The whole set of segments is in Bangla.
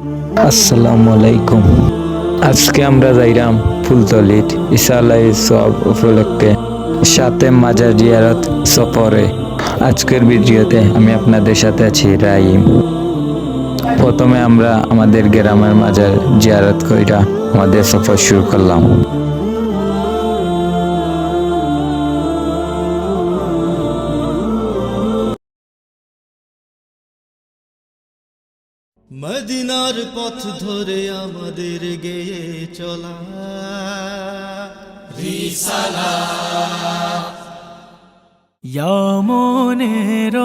আসসালামু আলাইকুম। আজকে আমরা যাইরাম ফুলতলিট আলাই সব উপলক্ষে সাথে মাজার জিয়ারত সফরে। আজকের ভিডিওতে আমি আপনাদের সাথে আছি রাইম। প্রথমে আমরা আমাদের গ্রামের মাজার জিয়ারত কইরা আমাদের সফর শুরু করলাম। মদিনার পথ ধরে আমাদের গেয়ে চলা। মনের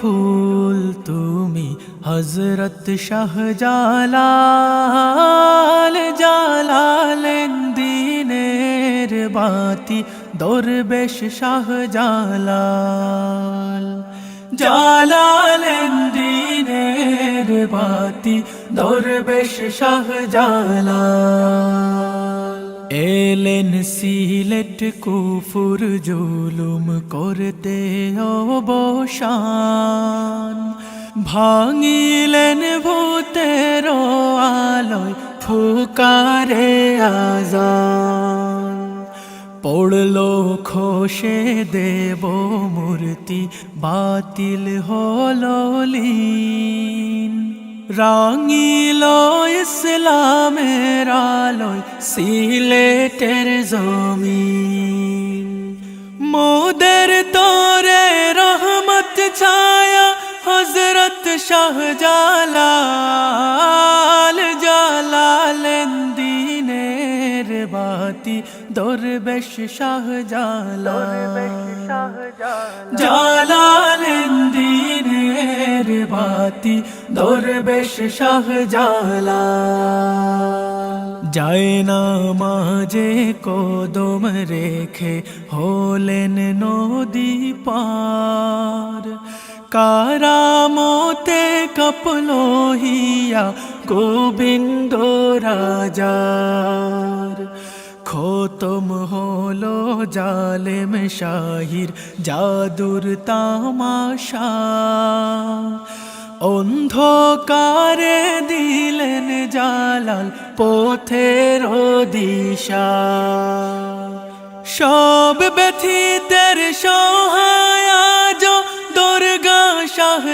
ফুল তুমি হজরত শাহজালাল জালালেন দিনের বাতি। দরবেশ শাহজালাল জালালেন দিনের বাতি, দরবেশ শাহজালাল এলেন সিলেট কুফুর জুলুম করতে অবসান। ভাঙিলেন ভূতের আলোয় ফুকারে আজান। পড়ল খোসে দেব মূর্তি, বাতিল হলো লীন। রাঙিল ইসলামের আলোয় সিলেটের জমিন। মোদের তোরে রহমত, ছায়া হজরত শাহজালাল। দরবেশ শাহজালাল। জালালেন দিনের বাতি দরবেশ শাহজালাল। যায় না মাঝে কদম রেখে হলেন নদী পার। কারামতে কপলো হিয়া গোবিন্দ রাজার খতম হলো জালেম শাহির জাদুর তামাশা। অন্ধকারে দিলেন জালাল পথের দিশা। সব ব্যথিতের সহায় আজ দুর্গা শাহ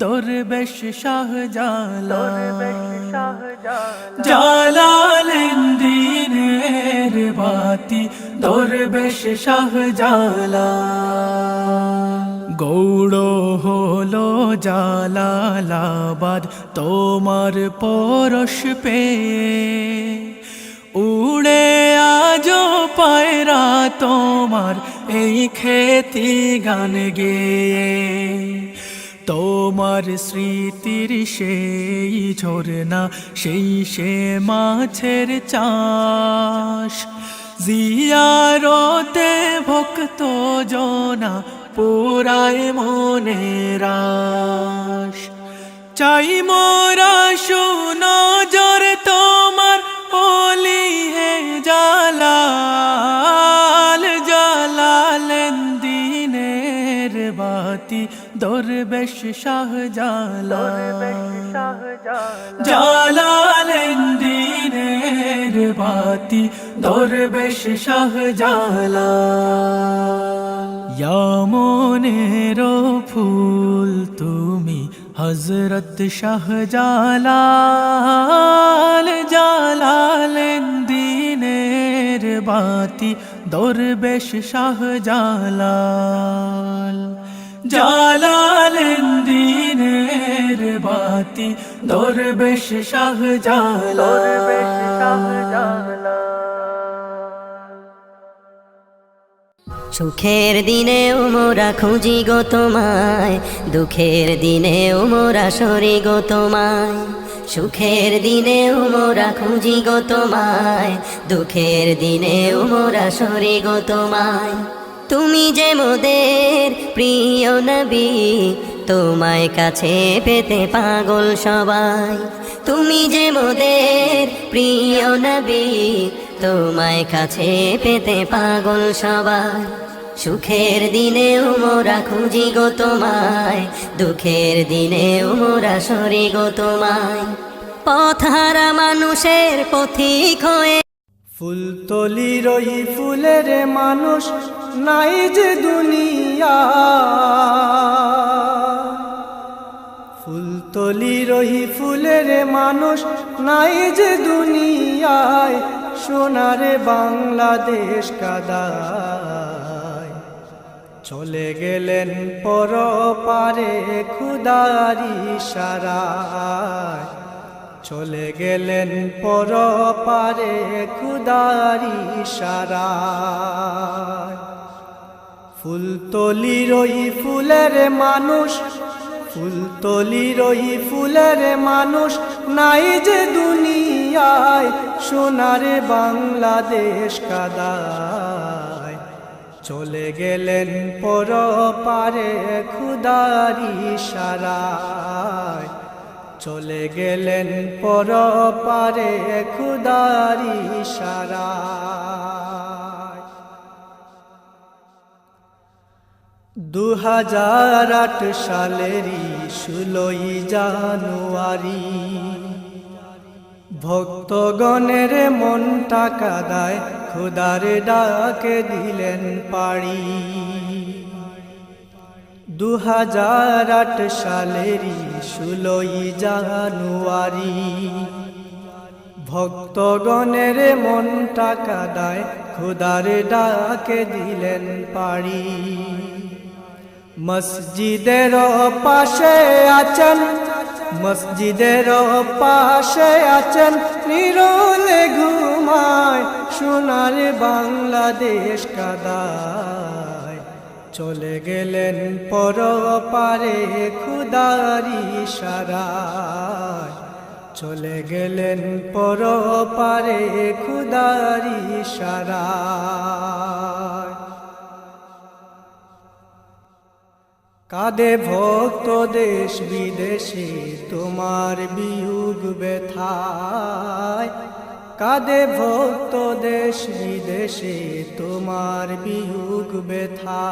দরবেশ শাহ জালাল জালালেন দিনের বাতি দরবেশ শাহ জালাল গৌড় হলো জালালাবাদ তোমার পরশ পে উড়ে আজ পায়রা তোমার এই খেতি গান গেয়ে। তোমার স্মৃতির সেই ঝরনা সেই সে মাছের চাষ। জিয়ারতে ভক্ত জনা পুরায় মনের আশ চাই মোরা সুনজর তোমার ওলি হে জালাল বাতি দরবেশ শাহ জালাল জালালেন দিনের বাতি দরবেশ শাহ জালাল মনের ফুল তুমি হজরত শাহজালাল। জালালেন দিনের বাতি দরবেশ শাহজালাল। জালালেন দিনের বাতি শাহজালাল। সুখের দিনে মোরা খুঁজি গো তোমায়, দুঃখের দিনে মোরা সরি গো তোমায়। সুখের দিনে মোরা খুঁজি গো তোমায়, দুঃখের দিনেও মোরা সরি গো তোমায়। তুমি যে মোদের প্রিয় নবী, তোমায় কাছে পেতে পাগল সবাই। তুমি যে মোদের প্রিয় নবী, তোমায় কাছে পেতে পাগল সবাই। সুখের দিনেও মোরা খুঁজি গো তোমায়, দুঃখের দিনে মোরা সরি গো তোমায়। পথারা মানুষের পথিক হয়ে রই ফুলের মানুষ নাই যে দুনিয়া। ফুলতলি রহি ফুলের মানুষ নাই যে দুনিয়ায়, সোনারে বাংলাদেশ কাদায়। চলে গেলেন পর পারে খুদারি সারায়। চলে গেলেন পর পারে খুদারি সারায়। ফুলতলি রই ফুলের মানুষ ফুলতলি রই ফুলের মানুষ নাই যে দুনিয়ায়, সোনারে বাংলাদেশ কাদায়। চলে গেলেন পর পারে খুদারি সারায়। চলে গেলেন পর পারে খুদারি সারায়। দু হাজার আট সালেরই ষোলোই জানুয়ারি। ভক্তগণের মন টাকা দায়, খুদার ডাকে দিলেন পাড়ি। দু হাজার আট সালেরই ষোলোই জানুয়ারি। ভক্তগণের মন টাকা দায়, খুদার ডাকে দিলেন পাড়ি। মসজিদের পাশে আছেন, মসজিদের পাশে আছেন, নিরলে ঘুমায় সোনার বাংলাদেশ কাদায়। চলে গেলেন পর পারে খুদারি সারায় চলে গেলেন পর পারে খুদারি সারায় কাদে ভক্ত দেশ বিদেশে, তোমার বিয়োগ ব্যথায়। কাদে ভক্ত দেশ বিদেশে, তোমার বিয়োগ ব্যথা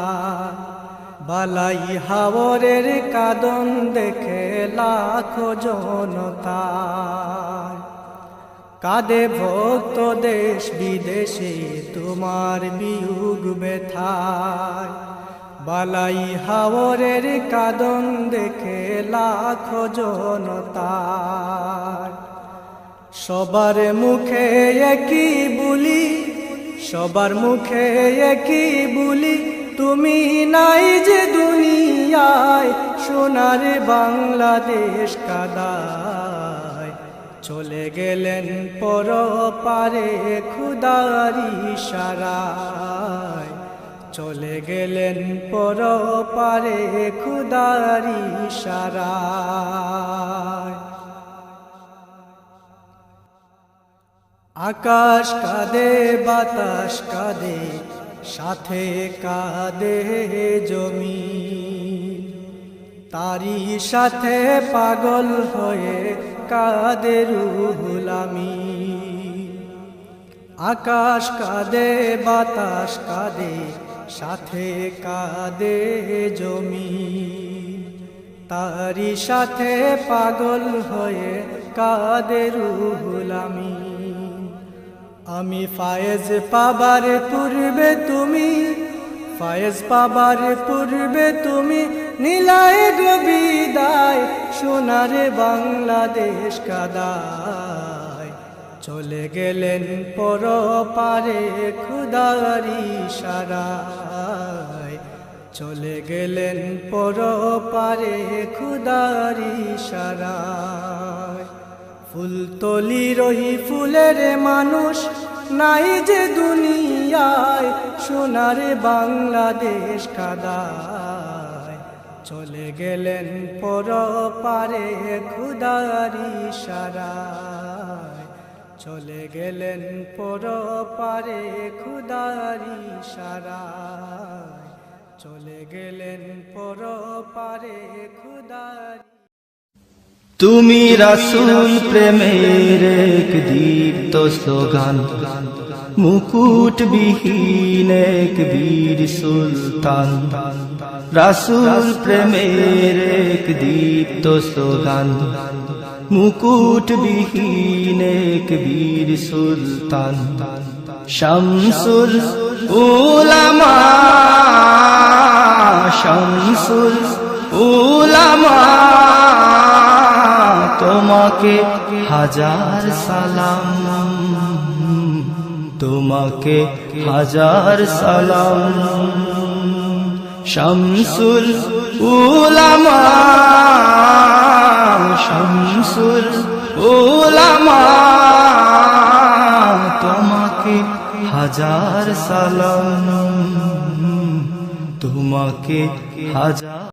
বালাই হাওরের কাদন দেখে লাখো জনতা। কাদে ভক্ত দেশ বিদেশে, তোমার বিয়োগ ব্যথায়। বালাই হাওরের কাদন দেখে লাখো জনতার। সবার মুখে একই বুলি, সবার মুখে একই বুলি, তুমি নাই যে দুনিয়ায়, সোনার বাংলাদেশ কাদায়। চলে গেলেন পর পারে খুদারি সারায় চলে গেলেন পর পারে খুদারি সারা আকাশ কাঁদে, বাতাস কাঁদে, সাথে কাঁদে জমি। তারি সাথে পাগল হয়ে কাঁদে রুহুলামি আকাশ কাঁদে, বাতাস কাঁদে সাথে কাদে জমি তারি সাথে পাগল হয়ে কাঁদে রুহুলামি আমি ফায়েজ পাবার পূর্বে তুমি, ফায়েজ পাবার পূর্বে তুমি, নীলায় বিদায়, সোনারে বাংলাদেশ কাদায়। চলে গেলেন পর পারে খুদারি সারায়। চলে গেলেন পর পারে খুদারি সারায় ফুলতলি রহি ফুলের মানুষ নাই যে দুনিয়ায়, সোনার বাংলাদেশ কাদায়। চলে গেলেন পর পারে খুদারি সারায়। চলে গেলেন পর পারে খুদারি সারায়। চলে গেলেন পর পারে খুদারি তুমি রাসুল প্রেমের এক দীপ্ত স্লোগান মুকুট বিহীন এক বীর সুলতান। রাসুল প্রেমের এক দীপ্ত স্লোগান মুকুট বিহীন এক বীর সুলতান। শামসুল উলামা শামসুল উলামা, তোমাকে হাজার সালাম, তোমাকে হাজার সালাম। শামসুল উলামা শামসুল ওলামা তোমাকে হাজার সালাম তোমাকে হাজার